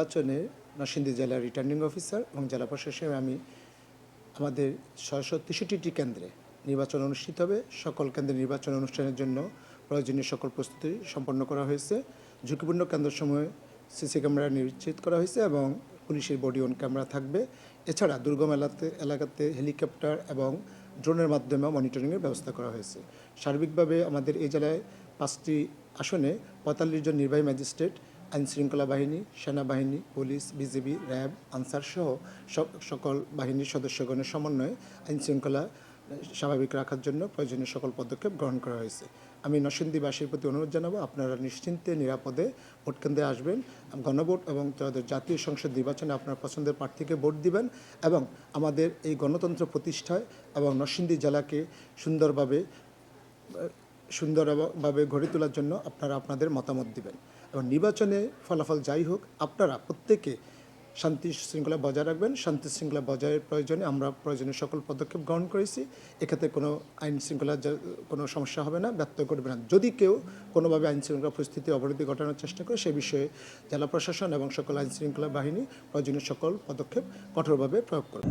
নির্বাচনে নরসিংদী জেলার returning officer এবং জেলা প্রশাসনে আমি আমাদের ছয়শো তেষট্টিটি কেন্দ্রে নির্বাচন অনুষ্ঠিত হবে। সকল কেন্দ্রে নির্বাচন অনুষ্ঠানের জন্য প্রয়োজনীয় সকল প্রস্তুতি সম্পন্ন করা হয়েছে। ঝুঁকিপূর্ণ কেন্দ্রসমূহে সিসি ক্যামেরা নিশ্চিত করা হয়েছে এবং পুলিশের বডি অন ক্যামেরা থাকবে। এছাড়া দুর্গম এলাকাতে এলাকাতে হেলিকপ্টার এবং ড্রোনের মাধ্যমে মনিটরিংয়ের ব্যবস্থা করা হয়েছে। সার্বিকভাবে আমাদের এই জেলায় পাঁচটি আসনে পঁয়তাল্লিশ জন নির্বাহী ম্যাজিস্ট্রেট আইন শৃঙ্খলা বাহিনী, সেনাবাহিনী, পুলিশ, বিজিবি, র্যাব, আনসার সহ সক- সকল বাহিনীর সদস্যগণের সমন্বয়ে আইনশৃঙ্খলা স্বাভাবিক রাখার জন্য প্রয়োজনীয় সকল পদক্ষেপ গ্রহণ করা হয়েছে। আমি নরসিংদীবাসীর প্রতি অনুরোধ জানাব, আপনারা নিশ্চিন্তে, নিরাপদে ভোট কেন্দ্রে আসবেন, গণভোট এবং তাদের জাতীয় সংসদ নির্বাচনে আপনার পছন্দের প্রার্থীকে ভোট দিবেন এবং আমাদের এই গণতন্ত্র প্রতিষ্ঠায় এবং নরসিংদী জেলাকে সুন্দরভাবে সুন্দরভাবে গড়ে তোলার জন্য আপনারা আপনাদের মতামত দিবেন। এবং নির্বাচনে ফলাফল যাই হোক, আপনারা প্রত্যেকে শান্তি শৃঙ্খলা বজায় রাখবেন। শান্তি শৃঙ্খলা বজায়ের প্রয়োজনে আমরা প্রয়োজনীয় সকল পদক্ষেপ গ্রহণ করেছি। এক্ষেত্রে কোনো আইন শৃঙ্খলার কোনো সমস্যা হবে না, ব্যর্থ করবে না। যদি কেউ কোনোভাবে আইন শৃঙ্খলা পরিস্থিতি অবনতি ঘটানোর চেষ্টা করে, সে বিষয়ে জেলা প্রশাসন এবং সকল আইন শৃঙ্খলা বাহিনী প্রয়োজনীয় সকল পদক্ষেপ কঠোরভাবে প্রয়োগ করবে।